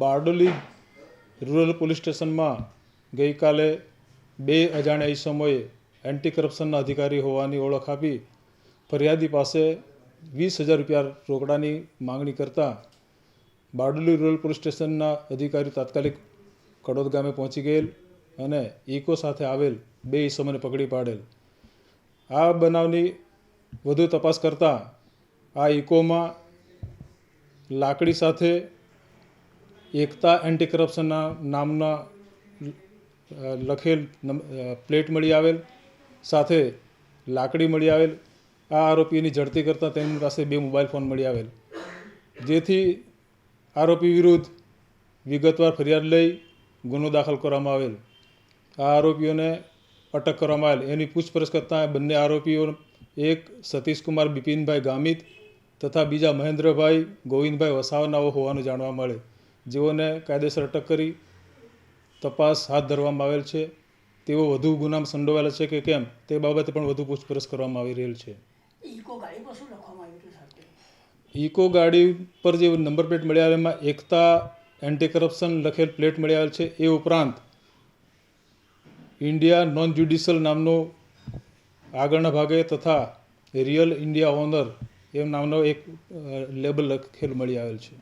Bardoli rural police સ્ટેશનમાં ગઈકાલે બે અજાણ્યા ઈસમોએ એન્ટી કરપ્શનના અધિકારી હોવાની ઓળખ આપી. ફરિયાદી પાસે વીસ હજાર રૂપિયા રોકડાની માંગણી કરતા બારડોલી રૂરલ પોલીસ સ્ટેશનના અધિકારી તાત્કાલિક કડોદ ગામે પહોંચી ગયેલ અને ઇકો સાથે આવેલ બે ઈસમોને પકડી પાડેલ. આ બનાવની વધુ તપાસ કરતાં આ ઇકોમાં લાકડી સાથે એકતા એન્ટી કરપ્શનના નામના લખેલ પ્લેટ મળી આવેલ, સાથે લાકડી મળી આવેલ. આ આરોપીની ઝડપી કરતાં તેમની પાસે બે મોબાઈલ ફોન મળી આવેલ. જેથી આરોપી વિરુદ્ધ વિગતવાર ફરિયાદ લઈ ગુનો દાખલ કરવામાં આવેલ. આ આરોપીઓને અટક કરવામાં આવેલ. એની પૂછપરછ કરતાં બંને આરોપીઓ, એક સતીશકુમાર બિપિનભાઈ ગામિત તથા બીજા મહેન્દ્રભાઈ ગોવિંદભાઈ વસાવનાઓ હોવાનું જાણવા મળે. જેઓને કાયદેસર અટક કરી તપાસ હાથ ધરવામાં આવેલ છે તેઓ વધુ ગુનામાં સંડોવાયેલા છે કે કેમ? તે બાબતે પણ વધુ પૂછપરછ કરવામાં આવી રહેલ છે. ઇકો ગાડી પર જે નંબર પ્લેટ મળી આવે એમાં એકતા એન્ટી કરપ્શન લખેલ પ્લેટ મળી આવેલ છે. એ ઉપરાંત ઇન્ડિયા નોન જ્યુડિશિયલ નામનો આગળના ભાગે તથા રિયલ ઇન્ડિયા ઓનર એમ નામનો એક લેબલ લખેલ મળી આવેલ છે.